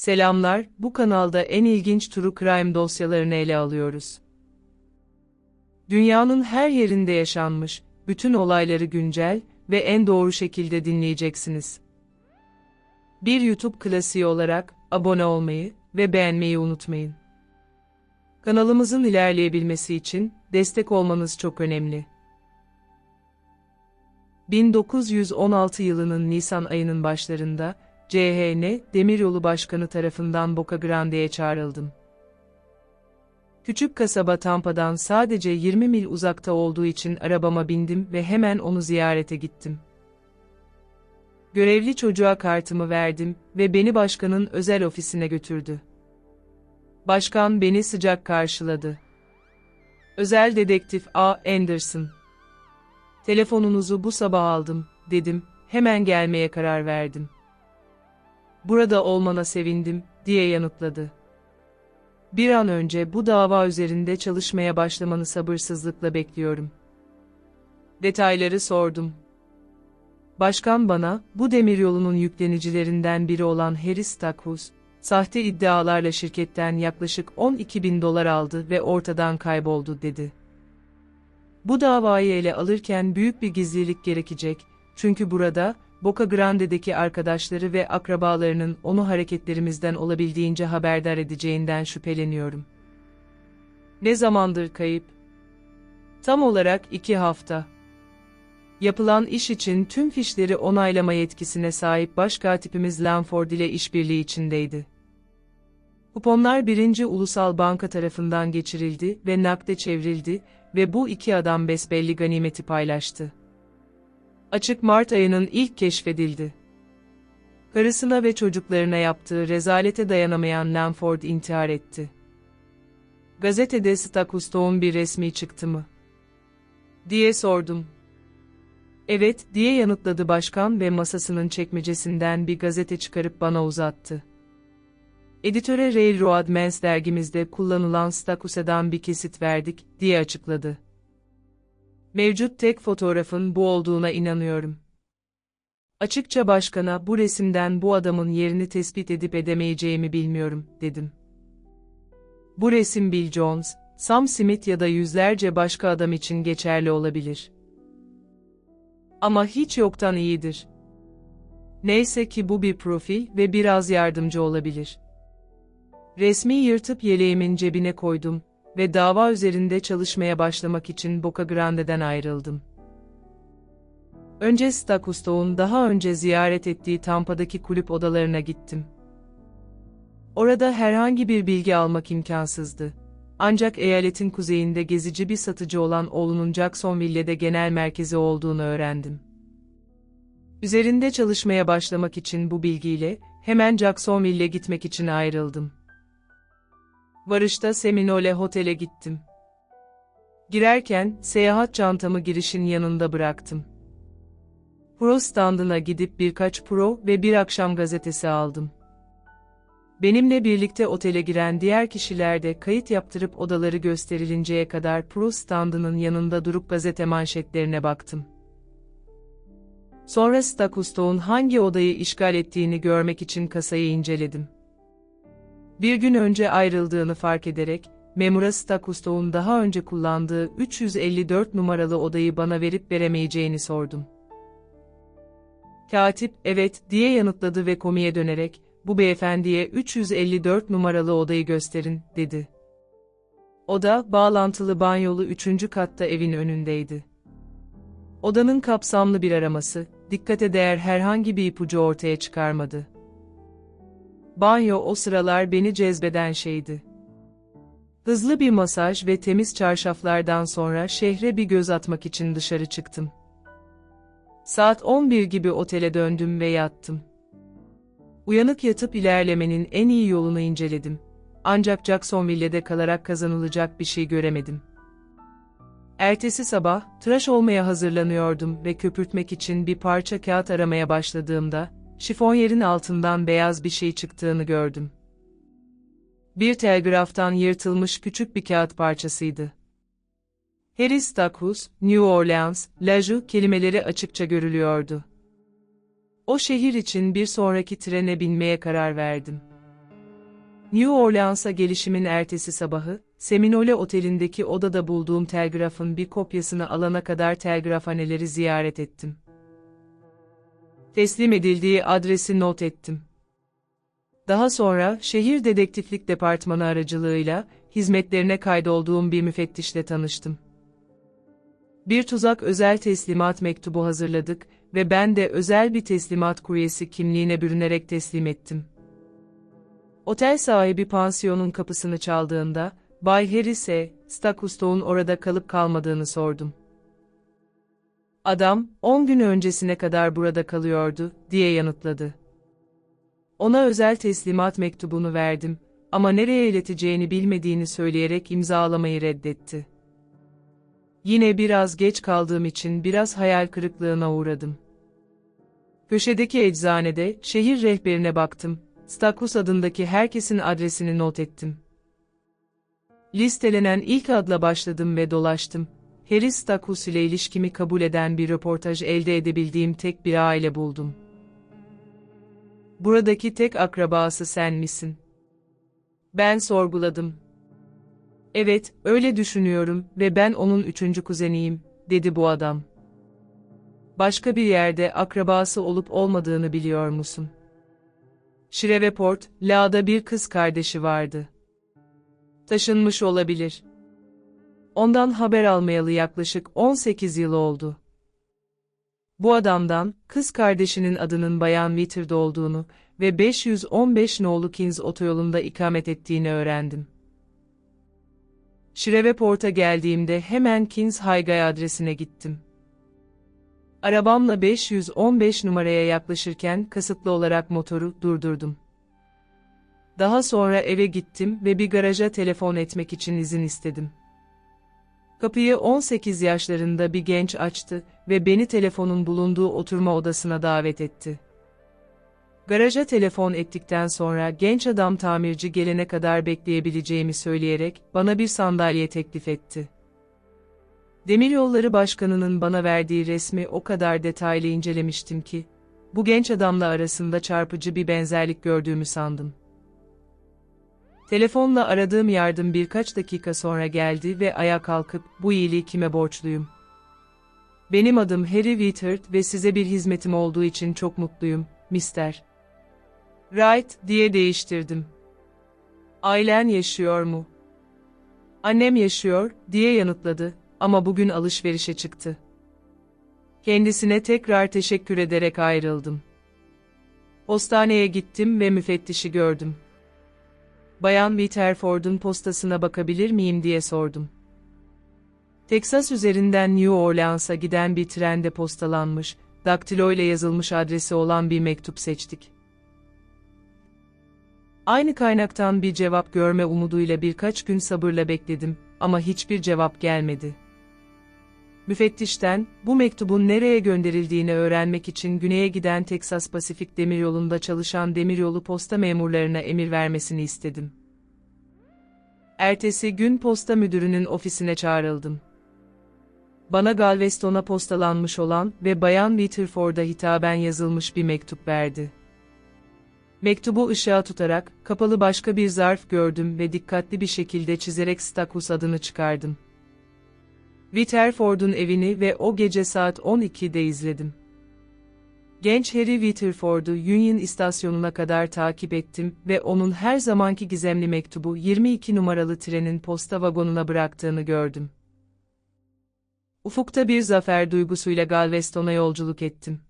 Selamlar, bu kanalda en ilginç true crime dosyalarını ele alıyoruz. Dünyanın her yerinde yaşanmış, bütün olayları güncel ve en doğru şekilde dinleyeceksiniz. Bir YouTube klasiği olarak abone olmayı ve beğenmeyi unutmayın. Kanalımızın ilerleyebilmesi için destek olmanız çok önemli. 1916 yılının Nisan ayının başlarında CHN Demiryolu Başkanı tarafından Boca Grande'ye çağrıldım. Küçük kasaba Tampa'dan sadece 20 mil uzakta olduğu için arabama bindim ve hemen onu ziyarete gittim. Görevli çocuğa kartımı verdim ve beni başkanın özel ofisine götürdü. Başkan beni sıcak karşıladı. Özel dedektif A. Anderson. Telefonunuzu bu sabah aldım, dedim, hemen gelmeye karar verdim. Burada olmana sevindim, diye yanıtladı. Bir an önce bu dava üzerinde çalışmaya başlamanı sabırsızlıkla bekliyorum. Detayları sordum. Başkan bana, bu demiryolunun yüklenicilerinden biri olan Harris Stackhus, sahte iddialarla şirketten yaklaşık 12 bin dolar aldı ve ortadan kayboldu dedi. Bu davayı ele alırken büyük bir gizlilik gerekecek, çünkü burada, Boca Grande'deki arkadaşları ve akrabalarının onu hareketlerimizden olabildiğince haberdar edeceğinden şüpheleniyorum. Ne zamandır kayıp? Tam olarak iki hafta. Yapılan iş için tüm fişleri onaylama yetkisine sahip başkatipimiz Lanford ile işbirliği içindeydi. Kuponlar birinci Ulusal Banka tarafından geçirildi ve nakde çevrildi ve bu iki adam besbelli ganimeti paylaştı. Açık Mart ayının ilk keşfedildi. Karısına ve çocuklarına yaptığı rezalete dayanamayan Lanford intihar etti. Gazetede Stakustov'un bir resmi çıktı mı? Diye sordum. Evet, diye yanıtladı başkan ve masasının çekmecesinden bir gazete çıkarıp bana uzattı. Editöre Railroad Mens dergimizde kullanılan Stakusa'dan bir kesit verdik, diye açıkladı. Mevcut tek fotoğrafın bu olduğuna inanıyorum. Açıkça başkana bu resimden bu adamın yerini tespit edip edemeyeceğimi bilmiyorum, dedim. Bu resim Bill Jones, Sam Smith ya da yüzlerce başka adam için geçerli olabilir. Ama hiç yoktan iyidir. Neyse ki bu bir profil ve biraz yardımcı olabilir. Resmi yırtıp yeleğimin cebine koydum ve dava üzerinde çalışmaya başlamak için Boca Grande'den ayrıldım. Önce Stakustov'un daha önce ziyaret ettiği Tampa'daki kulüp odalarına gittim. Orada herhangi bir bilgi almak imkansızdı. Ancak eyaletin kuzeyinde gezici bir satıcı olan oğlunun Jacksonville'de genel merkezi olduğunu öğrendim. Üzerinde çalışmaya başlamak için bu bilgiyle hemen Jacksonville'e gitmek için ayrıldım. Varışta Seminole Hotel'e gittim. Girerken seyahat çantamı girişin yanında bıraktım. Pro standına gidip birkaç pro ve bir akşam gazetesi aldım. Benimle birlikte otele giren diğer kişiler de kayıt yaptırıp odaları gösterilinceye kadar pro standının yanında durup gazete manşetlerine baktım. Sonra Stakustov'un hangi odayı işgal ettiğini görmek için kasayı inceledim. Bir gün önce ayrıldığını fark ederek, memura Stakustov'un daha önce kullandığı 354 numaralı odayı bana verip veremeyeceğini sordum. Katip, evet, diye yanıtladı ve komiye dönerek, bu beyefendiye 354 numaralı odayı gösterin, dedi. Oda, bağlantılı banyolu üçüncü katta evin önündeydi. Odanın kapsamlı bir araması, dikkate değer herhangi bir ipucu ortaya çıkarmadı. Banyo o sıralar beni cezbeden şeydi. Hızlı bir masaj ve temiz çarşaflardan sonra şehre bir göz atmak için dışarı çıktım. Saat 11 gibi otele döndüm ve yattım. Uyanık yatıp ilerlemenin en iyi yolunu inceledim. Ancak Jacksonville'de kalarak kazanılacak bir şey göremedim. Ertesi sabah, tıraş olmaya hazırlanıyordum ve köpürtmek için bir parça kağıt aramaya başladığımda, şifonyerin altından beyaz bir şey çıktığını gördüm. Bir telgraftan yırtılmış küçük bir kağıt parçasıydı. Harris Stackhus, New Orleans, Laju kelimeleri açıkça görülüyordu. O şehir için bir sonraki trene binmeye karar verdim. New Orleans'a gelişimin ertesi sabahı, Seminole Oteli'ndeki odada bulduğum telgrafın bir kopyasını alana kadar telgrafhaneleri ziyaret ettim. Teslim edildiği adresi not ettim. Daha sonra şehir dedektiflik departmanı aracılığıyla hizmetlerine kaydolduğum bir müfettişle tanıştım. Bir tuzak özel teslimat mektubu hazırladık ve ben de özel bir teslimat kuryesi kimliğine bürünerek teslim ettim. Otel sahibi pansiyonun kapısını çaldığında, Bay Harris'e, Stakusto'nun orada kalıp kalmadığını sordum. Adam, 10 gün öncesine kadar burada kalıyordu, diye yanıtladı. Ona özel teslimat mektubunu verdim ama nereye ileteceğini bilmediğini söyleyerek imzalamayı reddetti. Yine biraz geç kaldığım için biraz hayal kırıklığına uğradım. Köşedeki eczanede şehir rehberine baktım. Stakus adındaki herkesin adresini not ettim. Listelenen ilk adla başladım ve dolaştım. Harry Stakus ile ilişkimi kabul eden bir röportaj elde edebildiğim tek bir aile buldum. Buradaki tek akrabası sen misin? Ben sorguladım. Evet, öyle düşünüyorum ve ben onun üçüncü kuzeniyim, dedi bu adam. Başka bir yerde akrabası olup olmadığını biliyor musun? Shreveport, La'da bir kız kardeşi vardı. Taşınmış olabilir. Ondan haber almayalı yaklaşık 18 yıl oldu. Bu adamdan, kız kardeşinin adının Bayan Witter'da olduğunu ve 515 nolu Kings otoyolunda ikamet ettiğini öğrendim. Shreveport'a geldiğimde hemen Kings Highway adresine gittim. Arabamla 515 numaraya yaklaşırken kasıtlı olarak motoru durdurdum. Daha sonra eve gittim ve bir garaja telefon etmek için izin istedim. Kapıyı 18 yaşlarında bir genç açtı ve beni telefonun bulunduğu oturma odasına davet etti. Garaja telefon ettikten sonra genç adam tamirci gelene kadar bekleyebileceğimi söyleyerek bana bir sandalye teklif etti. Demiryolları Başkanı'nın bana verdiği resmi o kadar detaylı incelemiştim ki, bu genç adamla arasında çarpıcı bir benzerlik gördüğümü sandım. Telefonla aradığım yardım birkaç dakika sonra geldi ve ayağa kalkıp bu iyiliği kime borçluyum? Benim adım Harry Whitehurst ve size bir hizmetim olduğu için çok mutluyum, Mr. Right diye değiştirdim. Ailen yaşıyor mu? Annem yaşıyor diye yanıtladı ama bugün alışverişe çıktı. Kendisine tekrar teşekkür ederek ayrıldım. Postaneye gittim ve müfettişi gördüm. Bayan Witherford'un postasına bakabilir miyim diye sordum. Texas üzerinden New Orleans'a giden bir trende postalanmış, daktilo ile yazılmış adresi olan bir mektup seçtik. Aynı kaynaktan bir cevap görme umuduyla birkaç gün sabırla bekledim ama hiçbir cevap gelmedi. Müfettişten, bu mektubun nereye gönderildiğini öğrenmek için güneye giden Texas Pasifik Demiryolu'nda çalışan demiryolu posta memurlarına emir vermesini istedim. Ertesi gün posta müdürünün ofisine çağrıldım. Bana Galveston'a postalanmış olan ve Bayan Witterford'a hitaben yazılmış bir mektup verdi. Mektubu ışığa tutarak, kapalı başka bir zarf gördüm ve dikkatli bir şekilde çizerek Stakus adını çıkardım. Witterford'un evini ve o gece saat 12'de izledim. Genç Harry Witterford'u Union istasyonuna kadar takip ettim ve onun her zamanki gizemli mektubu 22 numaralı trenin posta vagonuna bıraktığını gördüm. Ufukta bir zafer duygusuyla Galveston'a yolculuk ettim.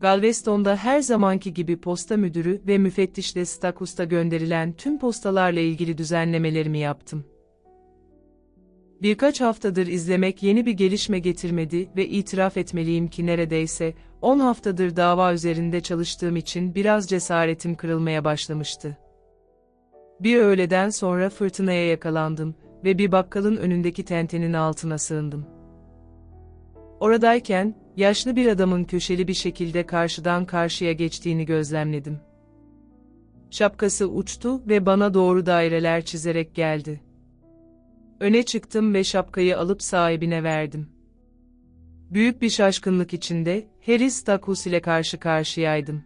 Galveston'da her zamanki gibi posta müdürü ve müfettişle Stakus'ta gönderilen tüm postalarla ilgili düzenlemelerimi yaptım. Birkaç haftadır izlemek yeni bir gelişme getirmedi ve itiraf etmeliyim ki neredeyse 10 haftadır dava üzerinde çalıştığım için biraz cesaretim kırılmaya başlamıştı. Bir öğleden sonra fırtınaya yakalandım ve bir bakkalın önündeki tentenin altına sığındım. Oradayken, yaşlı bir adamın köşeli bir şekilde karşıdan karşıya geçtiğini gözlemledim. Şapkası uçtu ve bana doğru daireler çizerek geldi. Öne çıktım ve şapkayı alıp sahibine verdim. Büyük bir şaşkınlık içinde, Harry ile karşı karşıyaydım.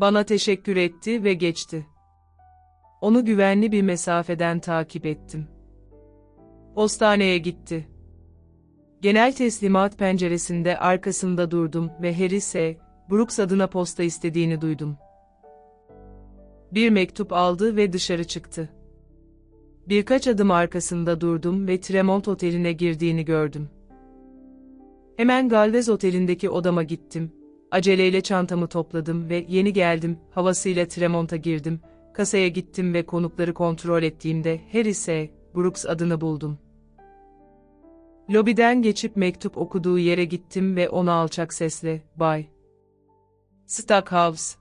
Bana teşekkür etti ve geçti. Onu güvenli bir mesafeden takip ettim. Postaneye gitti. Genel teslimat penceresinde arkasında durdum ve Harris'e Brooks adına posta istediğini duydum. Bir mektup aldı ve dışarı çıktı. Birkaç adım arkasında durdum ve Tremont Oteli'ne girdiğini gördüm. Hemen Galvez Oteli'ndeki odama gittim. Aceleyle çantamı topladım ve yeni geldim havasıyla Tremont'a girdim. Kasaya gittim ve konukları kontrol ettiğimde Harris'e Brooks adını buldum. Lobiden geçip mektup okuduğu yere gittim ve ona alçak sesle, Bay Stackhouse.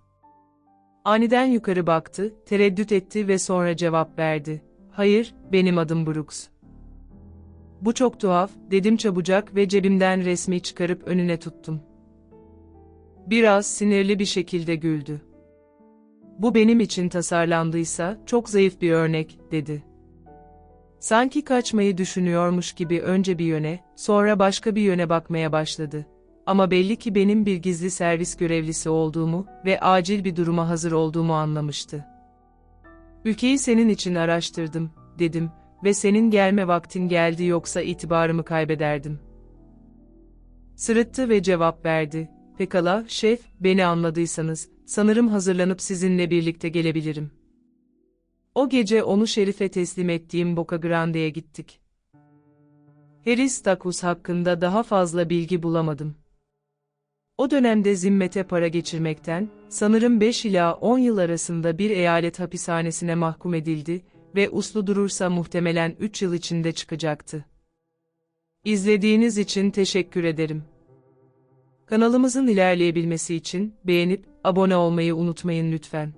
Aniden yukarı baktı, tereddüt etti ve sonra cevap verdi. Hayır, benim adım Brooks. Bu çok tuhaf, dedim çabucak ve cebimden resmi çıkarıp önüne tuttum. Biraz sinirli bir şekilde güldü. Bu benim için tasarlandıysa çok zayıf bir örnek, dedi. Sanki kaçmayı düşünüyormuş gibi önce bir yöne, sonra başka bir yöne bakmaya başladı. Ama belli ki benim bir gizli servis görevlisi olduğumu ve acil bir duruma hazır olduğumu anlamıştı. Ülkeyi senin için araştırdım, dedim ve senin gelme vaktin geldi yoksa itibarımı kaybederdim. Sırıttı ve cevap verdi. Pekala, şef, beni anladıysanız, sanırım hazırlanıp sizinle birlikte gelebilirim. O gece onu Şerif'e teslim ettiğim Boca Grande'ye gittik. Harris Takus hakkında daha fazla bilgi bulamadım. O dönemde zimmete para geçirmekten, sanırım 5 ila 10 yıl arasında bir eyalet hapishanesine mahkum edildi ve uslu durursa muhtemelen 3 yıl içinde çıkacaktı. İzlediğiniz için teşekkür ederim. Kanalımızın ilerleyebilmesi için beğenip abone olmayı unutmayın lütfen.